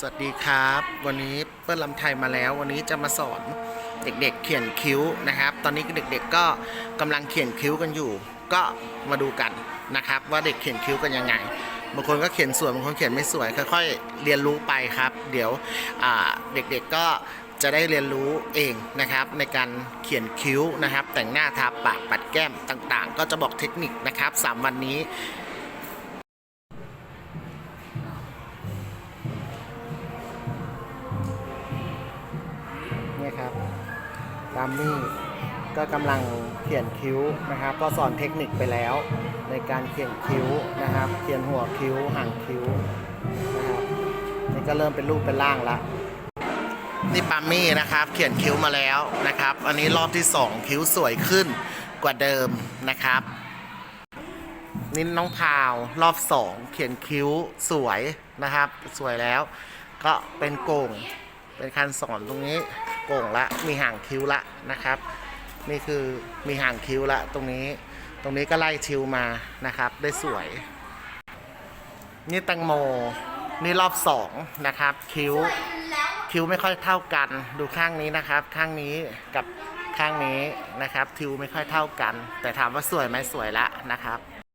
สวัสดีครับ วันนี้เปิ้ลลำไทยมาแล้ว วันนี้จะมาสอนเด็กๆเขียนคิ้วนะครับ ตอนนี้เด็กๆก็กำลังเขียนคิ้วกันอยู่ ก็มาดูกันนะครับ ว่าเด็กเขียนคิ้วกันยังไงบางคนก็เขียนสวยบางคนเขียนไม่สวยค่อยๆเรียนรู้ไปครับ เดี๋ยวเด็กๆก็จะได้เรียนรู้เองนะครับ ในการเขียนคิ้วนะครับ แต่งหน้าทาปากปัดแก้มต่างๆ ก็จะบอกเทคนิคนะครับสามวันนี้ ตามนี่ก็กำลังเขียนคิ้วนะครับ ก็สอนเทคนิคไปแล้ว ในการเขียนคิ้วนะครับ เขียนหัวคิ้วหางคิ้วนะครับนี่ก็เริ่มเป็นรูปเป็นร่างละนี่ปามมี่นะครับ เขียนคิ้วมาแล้วนะครับ อันนี้รอบที่ 2 คิ้วสวยขึ้นกว่าเดิมนะครับนี่น้องพาวรอบ 2 เขียนคิ้วสวยนะครับ สวยแล้ว ก็เป็นโก่งเป็นการสอนตรงนี้ โก่งละ มีห่างคิ้วละนะครับ นี่คือมีห่างคิ้วละตรงนี้ ตรงนี้ก็ไล่ชิวมานะครับ ได้สวย นี่แตังโม นี่รอบสองนะครับ คิ้ว คิ้วไม่ค่อยเท่ากัน ดูข้างนี้นะครับ ข้างนี้กับข้างนี้นะครับ คิ้วไม่ค่อยเท่ากัน แต่ถามว่าสวยไหมสวยละนะครับ